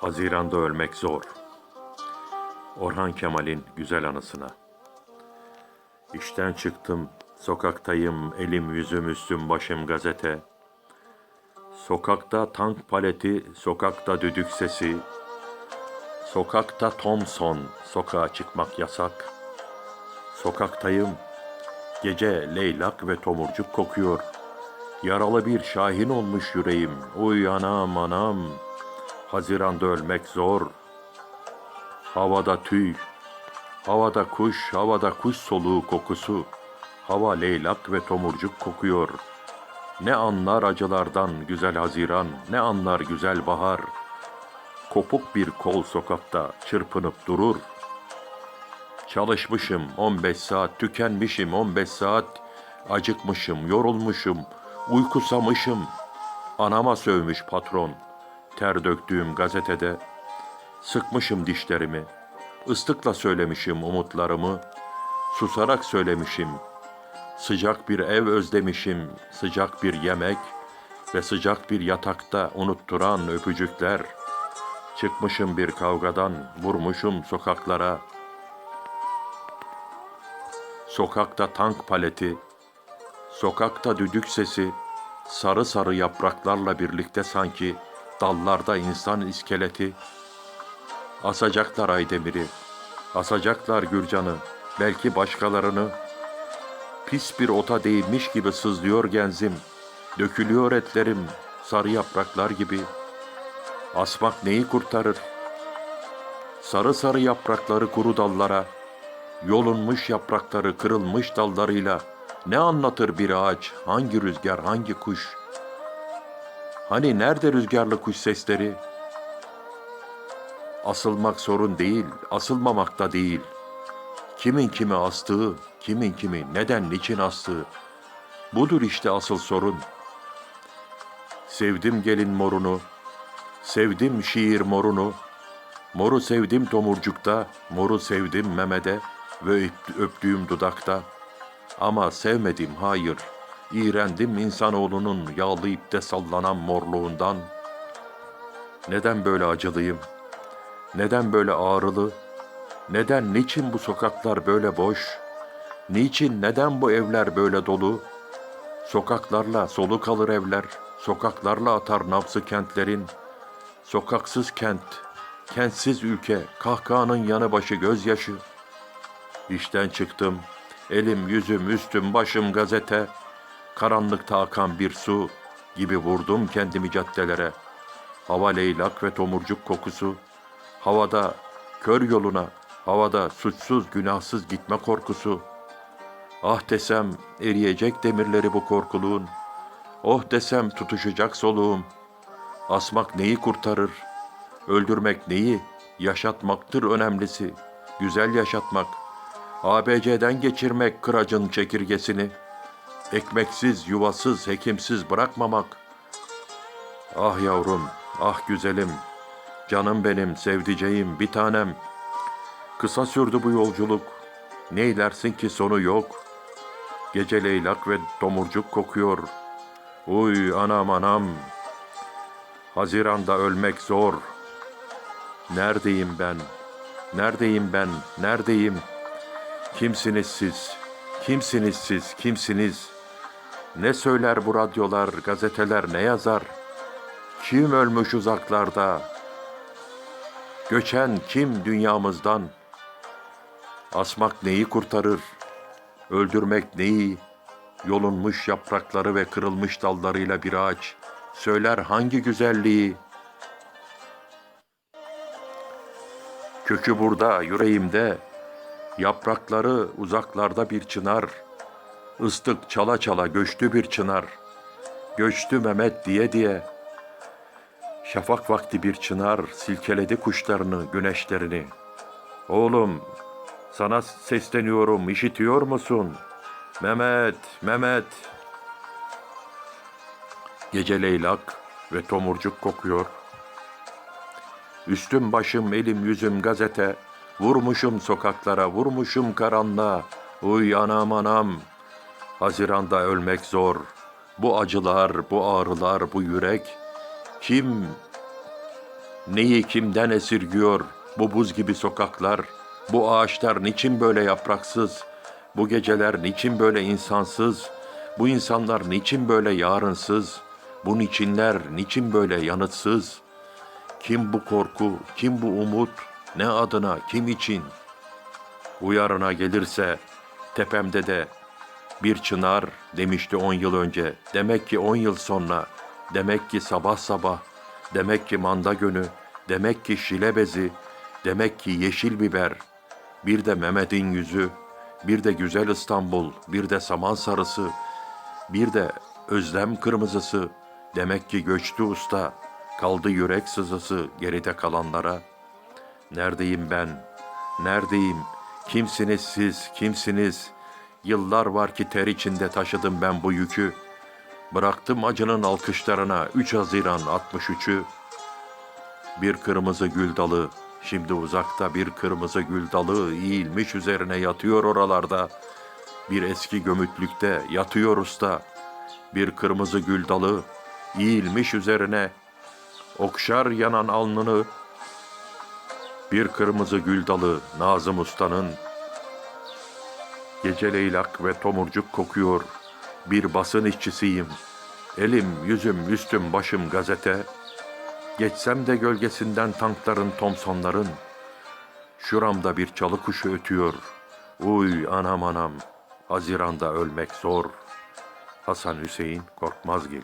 Haziranda ölmek zor. Orhan Kemal'in güzel anısına. İşten çıktım, sokaktayım, elim yüzüm üstüm başım gazete. Sokakta tank paleti, sokakta düdük sesi. Sokakta Thompson, sokağa çıkmak yasak. Sokaktayım, gece leylak ve tomurcuk kokuyor. Yaralı bir şahin olmuş yüreğim, uy anam anam. Haziranda ölmek zor. Havada tüy, havada kuş, havada kuş soluğu kokusu. Hava leylak ve tomurcuk kokuyor. Ne anlar acılardan güzel Haziran, ne anlar güzel bahar. Kopuk bir kol sokakta çırpınıp durur. Çalışmışım 15 saat, tükenmişim 15 saat. Acıkmışım, yorulmuşum, uykusamışım. Anama sövmüş patron. Ter döktüğüm gazetede sıkmışım dişlerimi. Islıkla söylemişim umutlarımı. Susarak söylemişim. Sıcak bir ev özlemişim, sıcak bir yemek ve sıcak bir yatakta unutturan öpücükler. Çıkmışım bir kavgadan, vurmuşum sokaklara. Sokakta tank paleti, sokakta düdük sesi, sarı sarı yapraklarla birlikte sanki dallarda insan iskeleti. Asacaklar Aydemir'i, asacaklar Gürcan'ı, belki başkalarını. Pis bir ota değilmiş gibi sızlıyor genzim, dökülüyor etlerim sarı yapraklar gibi. Asmak neyi kurtarır? Sarı sarı yaprakları kuru dallara, yolunmuş yaprakları kırılmış dallarıyla ne anlatır bir ağaç, hangi rüzgar, hangi kuş? Hani nerede rüzgarlı kuş sesleri? Asılmak sorun değil, asılmamak da değil. Kimin kimi astığı, kimin kimi neden niçin astığı. Budur işte asıl sorun. Sevdim gelin morunu, sevdim şiir morunu, moru sevdim tomurcukta, moru sevdim memede ve öp- öptüğüm dudakta. Ama sevmedim hayır, iğrendim insanoğlunun yağlı ipte sallanan morluğundan. Neden böyle acılıyım? Neden böyle ağrılı? Neden, niçin bu sokaklar böyle boş? Niçin, neden bu evler böyle dolu? Sokaklarla solu kalır evler, sokaklarla atar nabzı kentlerin. Sokaksız kent, kentsiz ülke, kahkahanın yanı başı gözyaşı. İşten çıktım, elim yüzüm üstüm başım gazete. Karanlıkta akan bir su gibi vurdum kendimi caddelere. Hava leylak ve tomurcuk kokusu. Havada kör yoluna, havada suçsuz günahsız gitme korkusu. Ah desem eriyecek demirleri bu korkuluğun. Oh desem tutuşacak soluğum. Asmak neyi kurtarır? Öldürmek neyi? Yaşatmaktır önemlisi. Güzel yaşatmak. ABC'den geçirmek kıracın çekirgesini. Ekmeksiz, yuvasız, hekimsiz bırakmamak. Ah yavrum, ah güzelim. Canım benim, sevdiceğim, bir tanem. Kısa sürdü bu yolculuk. Neylersin ki sonu yok. Gece leylak ve domurcuk kokuyor. Uy anam anam. Haziranda ölmek zor. Neredeyim ben? Neredeyim ben? Neredeyim? Kimsiniz siz? Kimsiniz siz? Kimsiniz? Ne söyler bu radyolar, gazeteler ne yazar? Kim ölmüş uzaklarda? Göçen kim dünyamızdan? Asmak neyi kurtarır? Öldürmek neyi? Yolunmuş yaprakları ve kırılmış dallarıyla bir ağaç söyler hangi güzelliği? Kökü burada, yüreğimde, yaprakları uzaklarda bir çınar. Istık çala çala göçtü bir çınar. Göçtü Mehmet diye diye. Şafak vakti bir çınar silkeledi kuşlarını, güneşlerini. Oğlum, sana sesleniyorum, işitiyor musun? Mehmet, Mehmet. Gece leylak ve tomurcuk kokuyor. Üstüm başım elim yüzüm gazete. Vurmuşum sokaklara, vurmuşum karanlığa. Uy anam anam. Haziranda ölmek zor. Bu acılar, bu ağrılar, bu yürek. Kim Neyi kimden esirgiyor bu buz gibi sokaklar? Bu ağaçlar niçin böyle yapraksız? Bu geceler niçin böyle insansız? Bu insanlar niçin böyle yarınsız? Bu niçinler niçin böyle yanıtsız? Kim bu korku, kim bu umut, ne adına, kim için? Uyarına gelirse tepemde de bir çınar demişti on yıl önce. Demek ki on yıl sonra, demek ki sabah sabah, demek ki manda günü, demek ki şile bezi, demek ki yeşil biber, bir de Mehmet'in yüzü, bir de güzel İstanbul, bir de saman sarısı, bir de özlem kırmızısı, demek ki göçtü usta, kaldı yürek sızısı geride kalanlara. Neredeyim ben? Neredeyim? Kimsiniz siz? Kimsiniz? Yıllar var ki ter içinde taşıdım ben bu yükü. Bıraktım acının alkışlarına 3 Haziran 63'ü. Bir kırmızı gül dalı, şimdi uzakta bir kırmızı gül dalı eğilmiş üzerine yatıyor oralarda. Bir eski gömütlükte yatıyor usta. Bir kırmızı gül dalı eğilmiş üzerine okşar yanan alnını bir kırmızı gül dalı Nazım Usta'nın Gece leylak ve tomurcuk kokuyor. Bir basın işçisiyim. Elim, yüzüm, üstüm, başım gazete. Geçsem de gölgesinden tankların, Thompsonların. Şuramda bir çalı kuşu ötüyor. Uy anam anam, Haziran'da ölmek zor. Hasan Hüseyin Korkmazgil